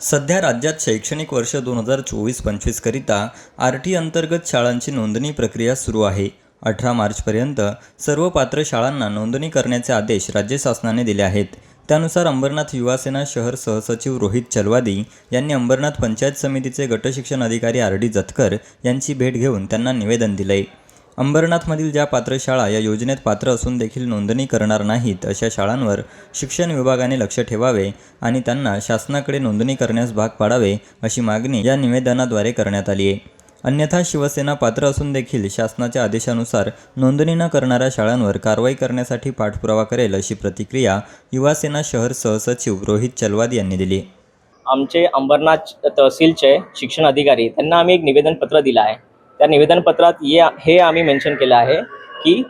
सध्या राज्यात शैक्षणिक वर्ष दोन हजार चोवीस पंचवीसकरिता आर टी अंतर्गत शाळांची नोंदणी प्रक्रिया सुरू आहे. अठरा मार्चपर्यंत सर्व पात्र शाळांना नोंदणी करण्याचे आदेश राज्य शासनाने दिले आहेत. त्यानुसार अंबरनाथ युवासेना शहर सहसचिव रोहित चलवादी यांनी अंबरनाथ पंचायत समितीचे गटशिक्षण अधिकारी आर डी जतकर यांची भेट घेऊन त्यांना निवेदन दिले अंबरनाथमधील ज्या पात्र शाळा या योजनेत पात्र असून देखील नोंदणी करणार नाहीत अशा शाळांवर शिक्षण विभागाने लक्ष ठेवावे आणि त्यांना शासनाकडे नोंदणी करण्यास भाग पाडावे अशी मागणी या निवेदनाद्वारे करण्यात आली आहे. अन्यथा शिवसेना पात्र असून देखील शासनाच्या आदेशानुसार नोंदणी न करणाऱ्या शाळांवर कारवाई करण्यासाठी पाठपुरावा करेल अशी प्रतिक्रिया युवासेना शहर सहसचिव रोहित चलवाद यांनी दिली. आमचे अंबरनाथ तहसीलचे शिक्षण अधिकारी त्यांना आम्ही एक निवेदनपत्र दिलं आहे. त्या निवेदनपत्रात ये हे आम्ही मेन्शन केलं आहे की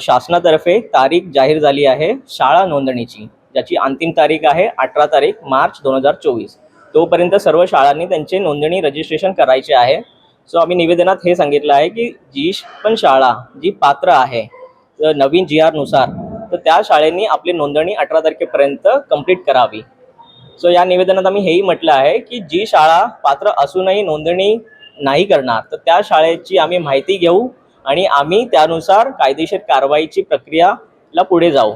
शासनातर्फे तारीख जाहीर झाली आहे शाळा नोंदणीची ज्याची अंतिम तारीख आहे अठरा तारीख मार्च दोन हजार चोवीस. तोपर्यंत सर्व शाळांनी त्यांचे नोंदणी रजिस्ट्रेशन करायचे आहे. सो आम्ही निवेदनात हे सांगितलं आहे की जी पण शाळा जी पात्र आहे नवीन जी आरनुसार तर त्या शाळेनी आपली नोंदणी अठरा तारखेपर्यंत कंप्लीट करावी. सो या निवेदनात आम्ही हेही म्हटलं आहे की जी शाळा पात्र असूनही नोंदणी नाही करणार तर त्या शाळेची आम्ही माहिती घेऊ आणि आम्ही त्यानुसार कायदेशीर कारवाईची प्रक्रियाला पुढे जाऊ.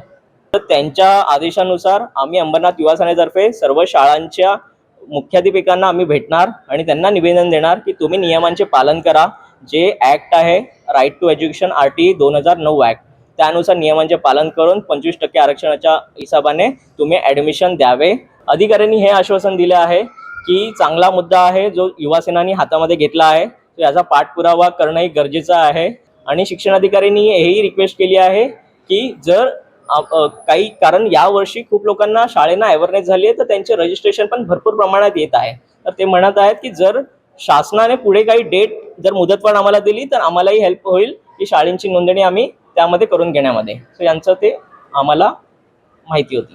तर त्यांच्या आदेशानुसार आम्ही अंबरनाथ युवा सेनेतर्फे सर्व शाळांच्या मुख्याध्यापिकांना आम्ही भेटणार आणि त्यांना निवेदन देणार की तुम्ही नियमांचे पालन करा. जे ॲक्ट आहे right to education R T दोन हजार नऊ ॲक्ट त्यानुसार नियमांचे पालन करून पंचवीस टक्के आरक्षणाच्या हिसाबाने तुम्ही ॲडमिशन द्यावे. अधिकाऱ्यांनी हे आश्वासन दिले आहे की चांगला मुद्दा आहे जो युवासेनानी हातामध्ये घेतला आहे. तो याचा पाठपुरावा करणंही गरजेचं आहे. आणि शिक्षणाधिकाऱ्यांनी हेही रिक्वेस्ट केली आहे की जर काही कारण यावर्षी खूप लोकांना शाळेना अवेअरनेस झाली आहे तर त्यांचे रजिस्ट्रेशन पण भरपूर प्रमाणात येत आहे. तर ते म्हणत आहेत की जर शासनाने पुढे काही डेट जर मुदतवाढ आम्हाला दिली तर आम्हालाही हेल्प होईल की शाळेंची नोंदणी आम्ही त्यामध्ये करून घेण्यामध्ये. सो यांचं ते आम्हाला माहिती होती.